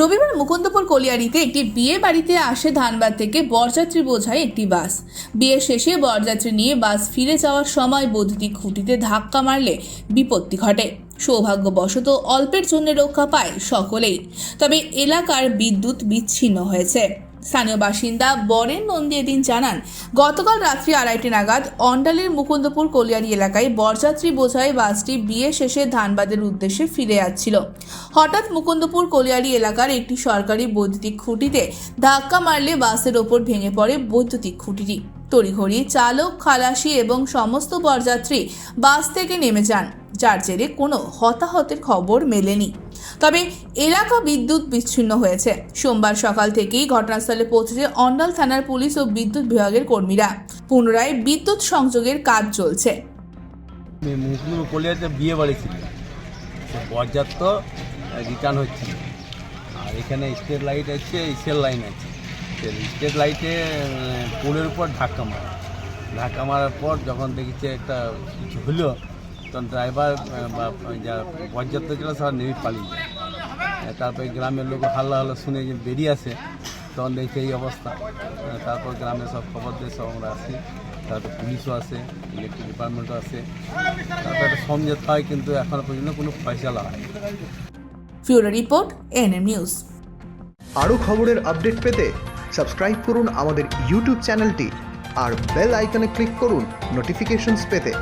রবিবার মুকুন্দপুর কলিয়ারিতে একটি বিয়ে বাড়িতে আসে ধানবাদ থেকে বরযাত্রী বোঝায় একটি বাস। বিয়ে শেষে বরযাত্রী নিয়ে বাস ফিরে যাওয়ার সময় বৈদ্যুতিক খুঁটিতে ধাক্কা মারলে বিপত্তি ঘটে। সৌভাগ্যবশত অল্পের জন্য রক্ষা পায় সকলেই। তবে এলাকার বিদ্যুৎ বিচ্ছিন্ন হয়েছে। স্থানীয় বাসিন্দা বরেন নন্দী এদিন জানান, গতকাল রাত্রি আড়াইটি নাগাদ অন্ডালের মুকুন্দপুর কলিয়ারি এলাকায় বরযাত্রী বোঝাই বাসটি বিয়ে শেষে ধানবাদের উদ্দেশ্যে ফিরে যাচ্ছিল হঠাৎ মুকুন্দপুর কলিয়ারি এলাকার একটি সরকারি বৈদ্যুতিক খুঁটিতে ধাক্কা মারলে বাসের ওপর ভেঙে পড়ে বৈদ্যুতিক খুঁটিটি। তড়িঘড়ি, চালক, খালাসি এবং সমস্ত বরযাত্রী বাস থেকে নেমে যান, যার জেরে কোনো হতাহতের খবর মেলেনি। তবে এলাকা বিদ্যুৎ বিচ্ছিন্ন হয়েছে। সোমবার সকাল থেকেই ঘটনাস্থলে পৌঁছেছে অন্ডাল থানার পুলিশ ও বিদ্যুৎ বিভাগের কর্মীরা। পুনরায় বিদ্যুৎ সংযোগের কাজ চলছে। মুসলিম কলিয়াতে বিয়ে বাড়ি ছিল। বরযাত্র রিটার্ন হচ্ছিল। আর এখানে স্ট্রিট লাইট আছে স্টেট লাইন আছে। স্ট্রিট লাইটে পোলের উপর ধাক্কা মারা। ধাক্কা মারার পর যখন দেখেছে একটা কিছু হলো তখন ড্রাইভার বা যা বরযাত্র ছিল সব নেমে পালিয়ে যায়। তারপরে গ্রামের লোক হাল্লা হাল্লা শুনে যে বেরিয়ে আসে তখন দেখছে এই অবস্থা। তারপর গ্রামে সব খবর দিয়ে সব আমরা আসি। তারপর পুলিশও আসে ইলেকট্রিক ডিপার্টমেন্টও আসে। তারপর একটা সমঝোতা হয় কিন্তু এখনও পর্যন্ত কোনো ফয়সালা হয় ফিউরো রিপোর্ট এনএম নিউজ। আরও খবরের আপডেট পেতে সাবস্ক্রাইব করুন আমাদের ইউটিউব চ্যানেলটি আর বেল আইকনে ক্লিক করুন নোটিফিকেশনস পেতে।